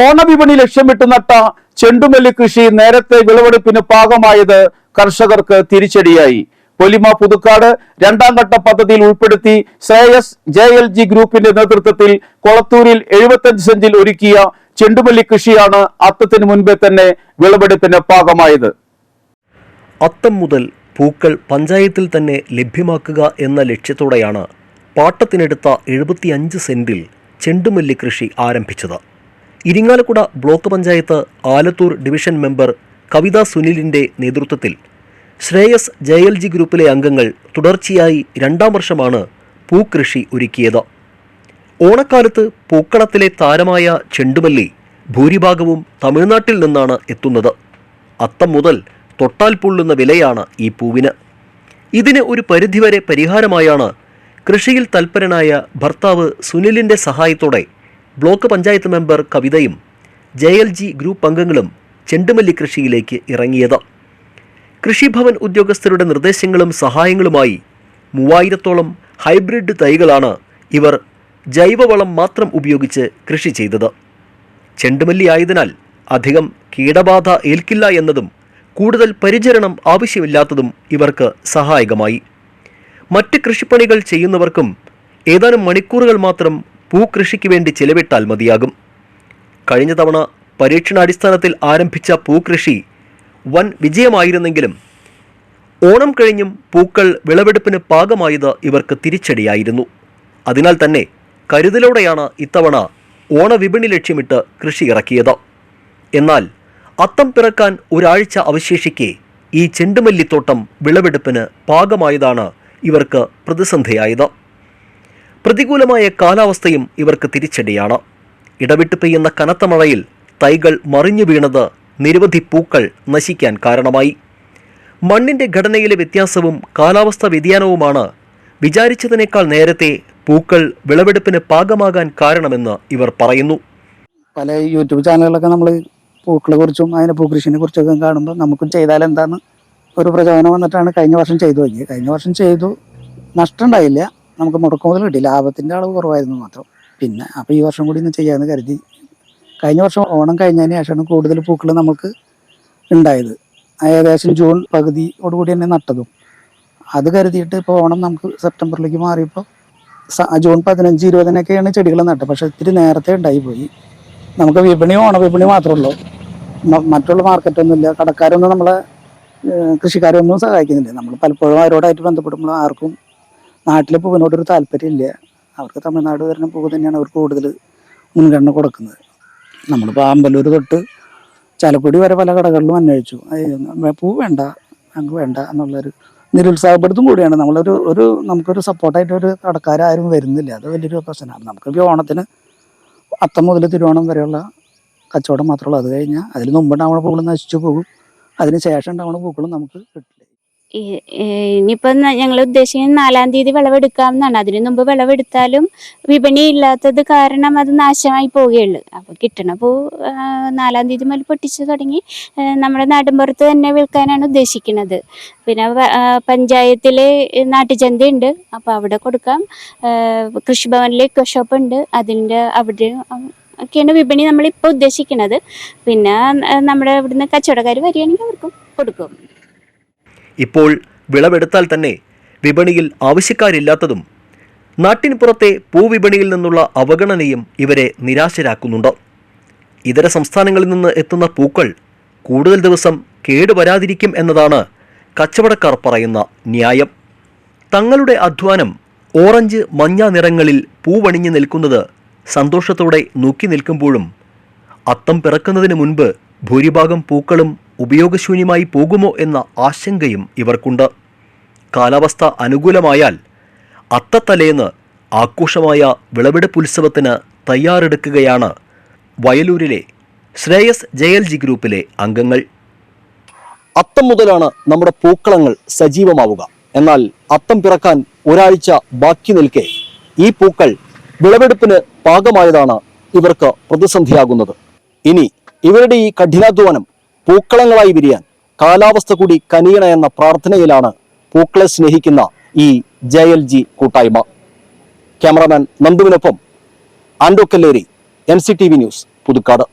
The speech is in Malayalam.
ഓണവിപണി ലക്ഷ്യമിട്ട് നട്ട ചെണ്ടുമല്ലി കൃഷി നേരത്തെ വിളവെടുപ്പിന് പാകമായത് കർഷകർക്ക് തിരിച്ചടിയായി. പൊലിമ പുതുക്കാട് രണ്ടാം ഘട്ട പദ്ധതിയിൽ ഉൾപ്പെടുത്തി ശ്രേയസ് ജെ എൽ ജി ഗ്രൂപ്പിന്റെ നേതൃത്വത്തിൽ കൊളത്തൂരിൽ എഴുപത്തഞ്ച് സെന്റിൽ ഒരുക്കിയ ചെണ്ടുമല്ലി കൃഷിയാണ് അത്തത്തിന് മുൻപേ തന്നെ വിളവെടുപ്പിന് പാകമായത്. അത്തം മുതൽ പൂക്കൾ പഞ്ചായത്തിൽ തന്നെ ലഭ്യമാക്കുക എന്ന ലക്ഷ്യത്തോടെയാണ് പാട്ടത്തിനെടുത്ത എഴുപത്തിയഞ്ച് സെന്റിൽ ചെണ്ടുമല്ലി കൃഷി ആരംഭിച്ചത്. Irinjalakuda block panchayat Alathur division member Kavitha സുനിലിന്റെ നേതൃത്വത്തിൽ. ശ്രേയസ് ജെ എൽ ജി ഗ്രൂപ്പിലെ അംഗങ്ങൾ തുടർച്ചയായി രണ്ടാം വർഷമാണ് പൂക്കൃഷി ഒരുക്കിയത്. ഓണക്കാലത്ത് പൂക്കളത്തിലെ താരമായ ചെണ്ടുമല്ലി ഭൂരിഭാഗവും തമിഴ്നാട്ടിൽ നിന്നാണ് എത്തുന്നത്. അത്തം മുതൽ തൊട്ടാൽ പൊള്ളുന്ന വിലയാണ് ഈ പൂവിന്. ഇതിന് ഒരു പരിധിവരെ പരിഹാരമായാണ് കൃഷിയിൽ തൽപരനായ ഭർത്താവ് സുനിലിന്റെ സഹായത്തോടെ ബ്ലോക്ക് പഞ്ചായത്ത് മെമ്പർ കവിതയും ജെ എൽ ജി ഗ്രൂപ്പ് അംഗങ്ങളും ചെണ്ടുമല്ലി കൃഷിയിലേക്ക് ഇറങ്ങിയത്. കൃഷിഭവൻ ഉദ്യോഗസ്ഥരുടെ നിർദ്ദേശങ്ങളും സഹായങ്ങളുമായി മൂവായിരത്തോളം ഹൈബ്രിഡ് തൈകളാണ് ഇവർ ജൈവവളം മാത്രം ഉപയോഗിച്ച് കൃഷി ചെയ്തത്. ചെണ്ടുമല്ലി ആയതിനാൽ അധികം കീടബാധ ഏൽക്കില്ല എന്നതും കൂടുതൽ പരിചരണം ആവശ്യമില്ലാത്തതും ഇവർക്ക് സഹായകമായി. മറ്റ് കൃഷിപ്പണികൾ ചെയ്യുന്നവർക്കും ഏതാനും മണിക്കൂറുകൾ മാത്രം പൂക്കൃഷിക്ക് വേണ്ടി ചിലവിട്ടാൽ മതിയാകും. കഴിഞ്ഞ തവണ പരീക്ഷണാടിസ്ഥാനത്തിൽ ആരംഭിച്ച പൂക്കൃഷി വൻ വിജയമായിരുന്നെങ്കിലും ഓണം കഴിഞ്ഞും പൂക്കൾ വിളവെടുപ്പിന് പാകമായത് ഇവർക്ക് തിരിച്ചടിയായിരുന്നു. അതിനാൽ തന്നെ കരുതലോടെയാണ് ഇത്തവണ ഓണവിപണി ലക്ഷ്യമിട്ട് കൃഷി ഇറക്കിയത്. എന്നാൽ അത്തം പിറക്കാൻ ഒരാഴ്ച അവശേഷിക്കെ ഈ ചെണ്ടുമല്ലിത്തോട്ടം വിളവെടുപ്പിന് പാകമായതാണ് ഇവർക്ക് പ്രതിസന്ധിയായത്. പ്രതികൂലമായ കാലാവസ്ഥയും ഇവർക്ക് തിരിച്ചടിയാണ്. ഇടവിട്ട് പെയ്യുന്ന കനത്ത മഴയിൽ തൈകൾ മറിഞ്ഞു വീണത് നിരവധി പൂക്കൾ നശിക്കാൻ കാരണമായി. മണ്ണിന്റെ ഘടനയിലെ വ്യത്യാസവും കാലാവസ്ഥാ വ്യതിയാനവുമാണ് വിചാരിച്ചതിനേക്കാൾ നേരത്തെ പൂക്കൾ വിളവെടുപ്പിന് പാകമാകാൻ കാരണമെന്ന് ഇവർ പറയുന്നു. പല യൂട്യൂബ് ചാനലുകളൊക്കെ നമ്മൾ പൂക്കളെ കുറിച്ചും അതിന്റെ പൂക്കൃഷിനെ കുറിച്ചൊക്കെ കാണുമ്പോൾ നമുക്കും ചെയ്താൽ എന്താന്ന് ഒരു പ്രചോദനം വന്നിട്ടാണ് കഴിഞ്ഞ വർഷം ചെയ്തു നോക്കിയത്. കഴിഞ്ഞ വർഷം ചെയ്തു നഷ്ടം ഉണ്ടായില്ല. നമുക്ക് മുടക്കം മുതൽ കിട്ടി ലാഭത്തിന്റെ അളവ് കുറവായിരുന്നു മാത്രം. പിന്നെ അപ്പോൾ ഈ വർഷം കൂടി ഒന്ന് ചെയ്യാമെന്ന് കരുതി. കഴിഞ്ഞ വർഷം ഓണം കഴിഞ്ഞതിന് ശേഷമാണ് കൂടുതൽ പൂക്കൾ നമുക്ക് ഉണ്ടായത്. ഏകദേശം ജൂൺ പകുതിയോടുകൂടി തന്നെ നട്ടതും. അത് കരുതിയിട്ട് ഇപ്പോൾ ഓണം നമുക്ക് സെപ്റ്റംബറിലേക്ക് മാറിയപ്പോൾ ജൂൺ പതിനഞ്ച് ഇരുപതിനൊക്കെയാണ് ചെടികൾ നട്ടത്. പക്ഷേ ഇത്തിരി നേരത്തെ ഉണ്ടായി പോയി നമുക്ക് വിപണി ഓണ വിപണി മാത്രമേ ഉള്ളൂ. മറ്റുള്ള മാർക്കറ്റൊന്നുമില്ല കടക്കാരൊന്നും നമ്മളെ കൃഷിക്കാരൊന്നും സഹായിക്കുന്നില്ല. നമ്മൾ പലപ്പോഴും അവരോടായിട്ട് ബന്ധപ്പെടുമ്പോൾ ആർക്കും നാട്ടിലെ പൂവിനോടൊരു താല്പര്യമില്ല. അവർക്ക് തമിഴ്നാട് വരുന്ന പൂവ് തന്നെയാണ് അവർക്ക് കൂടുതൽ മുൻഗണന കൊടുക്കുന്നത്. നമ്മളിപ്പോൾ അമ്പലൂർ തൊട്ട് ചാലക്കുടി വരെ പല കടകളിലും അന്വേഷിച്ചു. "ഏയ്, പൂ വേണ്ട ഞങ്ങൾക്ക് വേണ്ട എന്നുള്ളൊരു നിരുത്സാഹപ്പെടുത്തും കൂടിയാണ്. നമ്മളൊരു ഒരു നമുക്കൊരു സപ്പോർട്ടായിട്ട് ഒരു കടക്കാരും വരുന്നില്ല. അത് വലിയൊരു പ്രശ്നമാണ്. നമുക്ക് ഓണത്തിന് അത്തം മുതൽ തിരുവോണം വരെയുള്ള കച്ചവടം മാത്രമേ ഉള്ളൂ. അത് കഴിഞ്ഞാൽ അതിൽ മുമ്പ് ഉണ്ടാവുന്ന പൂക്കൾ നശിച്ചു പോകും. അതിന് ശേഷം ഉണ്ടാവുന്ന പൂക്കളും നമുക്ക് കിട്ടില്ല. ഇനിയിപ്പം ഞങ്ങൾ ഉദ്ദേശിക്കുന്നത് നാലാം തീയതി വിളവെടുക്കാം എന്നാണ് അതിനു മുമ്പ് വിളവെടുത്താലും വിപണി ഇല്ലാത്തത് കാരണം അത് നാശമായി പോവുകയുള്ളു. അപ്പോൾ കിട്ടണ പൂ നാലാം തീയതി മുതൽ പൊട്ടിച്ചു തുടങ്ങി നമ്മുടെ നാട്ടിൻപുറത്ത് തന്നെ വിൽക്കാനാണ് ഉദ്ദേശിക്കുന്നത്. പിന്നെ പഞ്ചായത്തിൽ നാട്ടുചന്ത ഉണ്ട് അപ്പോൾ അവിടെ കൊടുക്കാം. കൃഷിഭവനിൽ ഇക്കോ ഷോപ്പ് ഉണ്ട് അതിന്റെ അവിടെ ഒക്കെയാണ് വിപണി നമ്മളിപ്പോൾ ഉദ്ദേശിക്കുന്നത്. പിന്നെ നമ്മുടെ ഇവിടുന്ന് കച്ചവടക്കാർ വരികയാണെങ്കിൽ അവർക്കും കൊടുക്കും. ഇപ്പോൾ വിളവെടുത്താൽ തന്നെ വിപണിയിൽ ആവശ്യക്കാരില്ലാത്തതും നാട്ടിന് പുറത്തെ പൂവിപണിയിൽ നിന്നുള്ള അവഗണനയും ഇവരെ നിരാശരാക്കുന്നുണ്ട്. ഇതര സംസ്ഥാനങ്ങളിൽ നിന്ന് എത്തുന്ന പൂക്കൾ കൂടുതൽ ദിവസം കേടുവരാതിരിക്കും എന്നതാണ് കച്ചവടക്കാർ പറയുന്ന ന്യായം. തങ്ങളുടെ അധ്വാനം ഓറഞ്ച് മഞ്ഞ നിറങ്ങളിൽ പൂവണിഞ്ഞു നിൽക്കുന്നത് സന്തോഷത്തോടെ നോക്കി നിൽക്കുമ്പോഴും അത്തം പിറക്കുന്നതിന് മുൻപ് ഭൂരിഭാഗം പൂക്കളും ഉപയോഗശൂന്യമായി പോകുമോ എന്ന ആശങ്കയും ഇവർക്കുണ്ട്. കാലാവസ്ഥ അനുകൂലമായാൽ അത്തത്തലേന്ന് ആഘോഷമായ വിളവെടുപ്പ് ഉത്സവത്തിന് തയ്യാറെടുക്കുകയാണ് വയലൂരിലെ ശ്രേയസ് ജെ എൽ ജി ഗ്രൂപ്പിലെ അംഗങ്ങൾ. അത്തം മുതലാണ് നമ്മുടെ പൂക്കളങ്ങൾ സജീവമാവുക. എന്നാൽ അത്തം പിറക്കാൻ ഒരാഴ്ച ബാക്കി നിൽക്കെ ഈ പൂക്കൾ വിളവെടുപ്പിന് പാകമായതാണ് ഇവർക്ക് പ്രതിസന്ധിയാകുന്നത്. ഇനി ഇവരുടെ ഈ കഠിനാധ്വാനം പൂക്കളങ്ങളായി വിരിയാൻ കാലാവസ്ഥ കൂടി കനിയണ എന്ന പ്രാർത്ഥനയിലാണ് പൂക്കളെ സ്നേഹിക്കുന്ന ഈ ജെ എൽ ജി കൂട്ടായ്മ. Cameraman നന്ദുവിനൊപ്പം Ando Kalleri N C T V news Puthukkad.